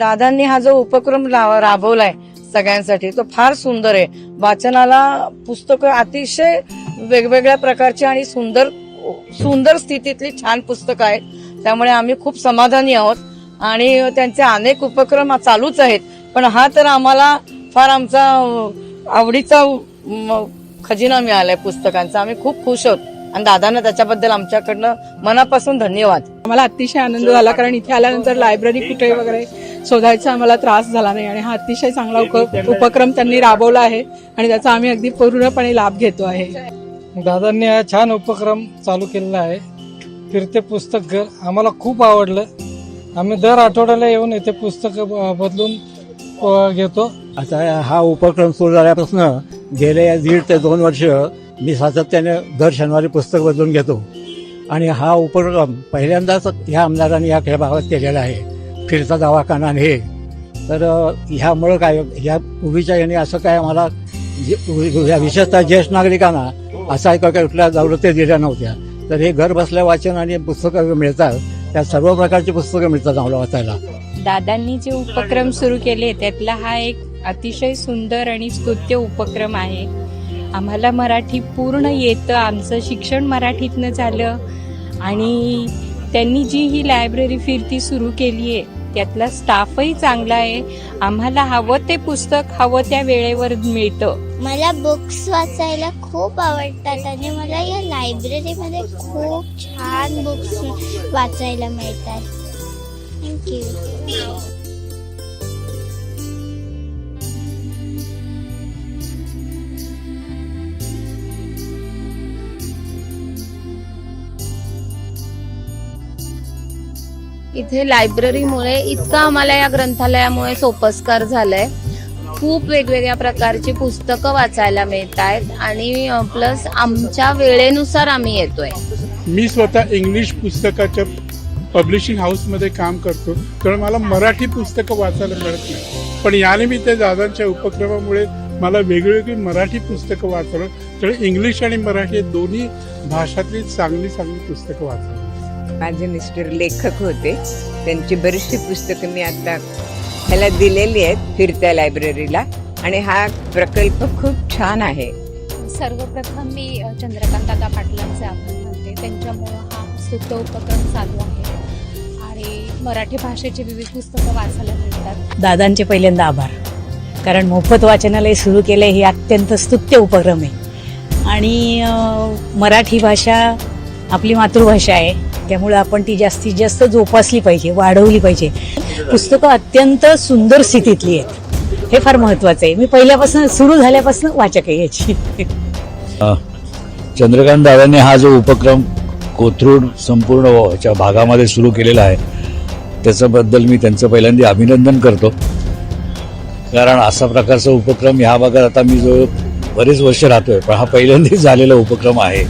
दादांनी हा जो उपक्रम राबवलाय सगळ्यांसाठी तो फार सुंदर आहे. वाचनाला पुस्तकं अतिशय वेगवेगळ्या प्रकारची आणि सुंदर सुंदर स्थितीतली छान पुस्तकं आहेत. त्यामुळे आम्ही खूप समाधानी आहोत. आणि त्यांचे अनेक उपक्रम चालूच आहेत. पण हा तर आम्हाला फार आमचा आवडीचा खजिना मिळालाय पुस्तकांचा. आम्ही खूप खुश आहोत. आणि दादांना त्याच्याबद्दल आमच्याकडनं मनापासून धन्यवाद. मला अतिशय आनंद झाला कारण इथे आल्यानंतर लायब्ररी कुठे वगैरे शोधायचा आम्हाला त्रास झाला नाही आणि हा अतिशय चांगला उप- उपक्रम त्यांनी राबवला आहे आणि त्याचा आम्ही अगदी पूर्णपणे लाभ घेतो आहे. दादांनी हा छान उपक्रम चालू केलेला आहे. फिरते पुस्तक घर आम्हाला खूप आवडलं. आम्ही दर आठवड्याला येऊन इथे पुस्तकं बदलून घेतो. आता हा उपक्रम सुरू झाल्यापासून गेले दीड ते दोन वर्ष मी सातत्याने दर शनिवारी पुस्तक बदलून घेतो. आणि हा उपक्रम पहिल्यांदाच ह्या आमदारांनी या खेळ भागात केलेला आहे. फिरता दवाखाना आणि हे तर ह्यामुळं काय ह्या पूर्वीच्या याने असं काय आम्हाला जे- या विशेषतः ज्येष्ठ नागरिकांना असा एक कुठल्या जागृती दिल्या नव्हत्या. तर हे घर बसल्या वाचन आणि पुस्तकं मिळतात. त्या सर्व प्रकारची पुस्तकं मिळतात आम्हाला वाचायला. दादांनी जे उपक्रम सुरू केले त्यातला हा एक अतिशय सुंदर आणि स्तुत्य उपक्रम आहे. आम्हाला मराठी पूर्ण येतं. आमचं शिक्षण मराठीतनं झालं. आणि त्यांनी जी ही लायब्ररी फिरती सुरू केली आहे त्यातला स्टाफही चांगला आहे. आम्हाला हवं ते पुस्तक हवं त्या वेळेवर मिळतं. मला बुक्स वाचायला खूप आवडतात आणि मला या लायब्ररीमध्ये खूप छान बुक्स वाचायला मिळतात. थँक्यू इथे लायब्ररीमुळे इतकं आम्हाला या ग्रंथालयामुळे सोपस्कार झालंय. खूप वेगवेगळ्या प्रकारची पुस्तकं वाचायला मिळत आहेत आणि प्लस आमच्या वेळेनुसार आम्ही येतोय. मी स्वतः इंग्लिश पुस्तकाच्या पब्लिशिंग हाऊसमध्ये काम करतो. कारण मला मराठी पुस्तकं वाचायला मिळत नाही. पण यानिमित्त दादांच्या उपक्रमामुळे मला वेगवेगळी मराठी पुस्तकं वाचणं तर इंग्लिश आणि मराठी दोन्ही भाषातली चांगली चांगली पुस्तकं वाचणं माझे मिस्टर लेखक होते. त्यांची बरीचशी पुस्तकं मी आता ह्याला दिलेली आहेत फिरत्या लायब्ररीला. आणि हा प्रकल्प खूप छान आहे. सर्वप्रथम मी चंद्रकांत दादा पाटलांचे आभार मानते. त्यांच्यामुळं हा स्तुत्य उपक्रम चालू आहे. आणि मराठी भाषेची विविध पुस्तकं वाचायला मिळतात. दादांचे पहिल्यांदा आभार. कारण मोफत वाचनालय सुरू केलं हे अत्यंत स्तुत्य उपक्रम आहे. आणि मराठी भाषा आपली मातृभाषा आहे. त्यामुळे आपण ती जास्तीत जास्त जोपासली पाहिजे वाढवली पाहिजे. पुस्तकं अत्यंत सुंदर स्थितीतली आहेत. हे फार महत्वाचं आहे. मी पहिल्यापासून सुरू झाल्यापासून वाचक आहे याची. चंद्रकांत दादांनी हा जो उपक्रम कोथरूड संपूर्ण भागामध्ये सुरू केलेला आहे त्याच्याबद्दल मी त्यांचं पहिल्यांदा अभिनंदन करतो. कारण असा प्रकारचा उपक्रम ह्या भागात आता मी जो बरेच वर्ष राहतोय पण हा पहिल्यांदाच झालेला उपक्रम आहे.